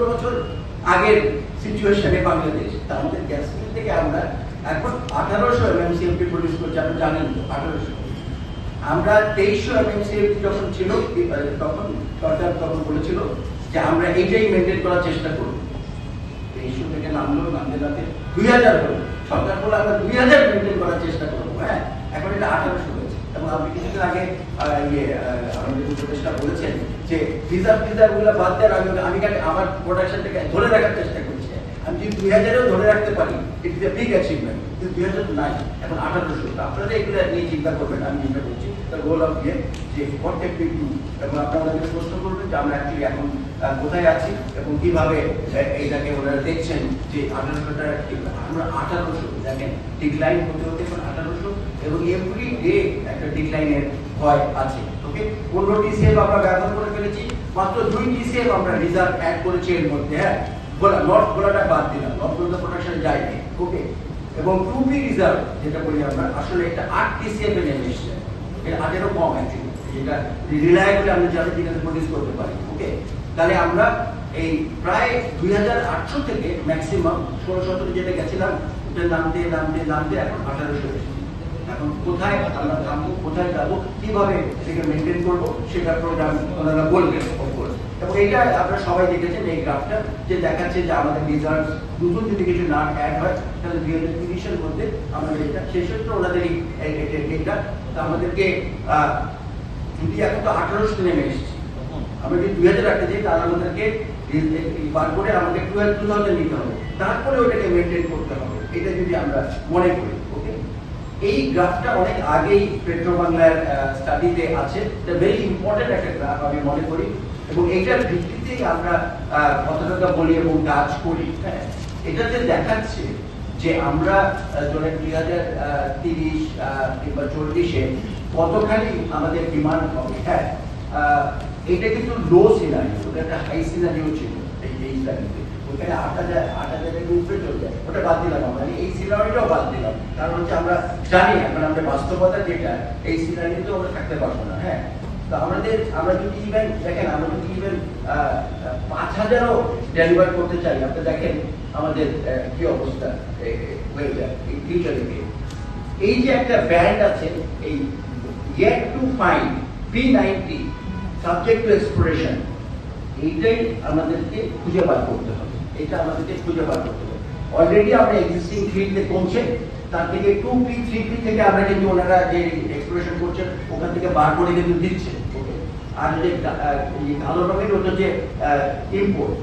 পনেরো বছর আগের সিচুয়েশনে বাংলাদেশ তা আমাদের গ্যাস থেকে আমরা এখন আঠারোশো এমএমসিএফটি প্রডিউস করছি, আপনি জানেন তো, আঠারোশো। আমরা তেইশশো এমএমসিএফটি যখন ছিল তখন সরকার তখন বলেছিল যে আমরা এইটাই মেনটেন করার চেষ্টা করব। তেইশশো থেকে নামলো নামতে নামতে দুই হাজার হলো। সরকার বলে আমরা দুই হাজার মেনটেন করার চেষ্টা করব হ্যাঁ? এখন এটা আঠারোশো হয়েছে। এবং আপনি কিছুদিন আগে ইয়ে আমাদের উপদেষ্টা বলেছেন যে রিজার্ভ রিজার্ভগুলো বাদ দেওয়ার আমি আমি খালি আমার প্রোডাকশনটাকে ধরে রাখার চেষ্টা করছি আমি যদি দুই হাজারেও ধরে রাখতে পারি ইট এ বিগ অ্যাচিভমেন্ট কিন্তু দুই হাজার নাই, এখন আঠারোশো আপনারা এগুলো নিয়ে চিন্তা করবেন, আমি চিন্তা করছি। তার গোল অফ ইয়ে যে হোয়াট টেক উই ডু এবং আপনারা প্রশ্ন করবেন যে আমরা অ্যাকচুয়ালি এখন কোথায় আছি এবং কীভাবে এইটাকে ওনারা দেখছেন যে আঠারোশোটা আমরা আঠারোশো, দেখেন ডিক্লাইন হতে হতে এখন আঠারোশো, এবং এভরি ডে একটা ডিক্লাইনের ভয় আছে। ওকে? পনেরো টিসিএফ আমরা ব্যবহার করে ফেলেছি, মাত্র দুই টিসিএফ আমরা রিজার্ভ অ্যাড করেছি এর মধ্যে হ্যাঁ? গোলা নর্থ গোলাটা বাদ দিলাম নর্থ গোলা প্রোডাকশন যায়নি, ওকে? এবং টু পি রিজার্ভ যেটা বলি আমরা, আসলে এটা আট টিসিএফ এ নেমে এসছে। এর আগেরও কম অ্যাকচুয়ালি যেটা রিলায়েবল আমরা যাতে যেটাতে প্রডিউস করতে পারি, ওকে? তাহলে আমরা এই প্রায় দুই হাজার আটশো থেকে ম্যাক্সিমাম ষোলো সতেরো যেটা গেছিলাম ওটা নামতে নামতে নামতে এখন আঠারোশো এসেছি। এখন কোথায় আমরা থামবো কোথায় যাব, কীভাবে মেনটেন করব সেটা প্রোগ্রাম ওনারা বলবেন এবং সবাই দেখেছেন এই গ্রাফটা যে দেখাচ্ছে যে আমাদের রিজাল্ট নতুন যদি কিছু না অ্যাড হয়, তাহলে দুই হাজার তিরিশের মধ্যে এটা তা আমাদেরকে যদি এখন তো আঠারোশো নেমে এসেছি, আমরা যদি দুই হাজার রাখতে চাই তাহলে আমাদেরকে বার করে আমাদের টুয়েলভ টু থাউজেন্ড নিতে হবে। তারপরে ওটাকে মেনটেন করতে হবে। এটা যদি আমরা মনে করি। এই গ্রাফটা অনেক আগেই পেট্রো বাংলার স্টাডিতে আছে। এটা ভেরি ইম্পর্টেন্ট একটা গ্রাফ আমি মনে করি। এবং এইটার ভিত্তিতেই আমরা কথাটা বলি এবং কাজ করি হ্যাঁ? এটাতে দেখাচ্ছে যে আমরা ধরেন দুই হাজার তিরিশ কিংবা চল্লিশে কতখানি আমাদের ডিমান্ড হবে হ্যাঁ? এটা কিন্তু লো সিনারিও ওটা একটা হাই সিনারিও ছিল। এই আট হাজার আট উপরে যায়। ওটা বাদ দিলাম আমরা। এই সিনারিটাও বাদ দিলাম। কারণ হচ্ছে আমরা জানি বাস্তবতা যেটা, এই সিনারিতে আমরা থাকতে পারব না হ্যাঁ? তো আমাদের, আমরা যদি ইভেন পাঁচ হাজারও ডেলিভার করতে চাই, আপনি দেখেন আমাদের কি অবস্থা হয়ে যায়, এই ফিউচারে এই যে একটা ব্যান্ড আছে, এই yet find P ninety subject to exploration এইটাই আমাদেরকে খুঁজে বার করতে হবে। এটা আমাদেরকে খুঁজে বার করতে হবে। অলরেডি আমরা এক্সিস্টিং ফিল্ডে কমছে তার থেকে টু পি থ্রি পি থেকে আমরা কিন্তু ওনারা যে এক্সপ্লোরেশন করছেন, ওখান থেকে বার করে কিন্তু দিচ্ছে? আর যে ভালো রঙের ওটা যে ইম্পোর্ট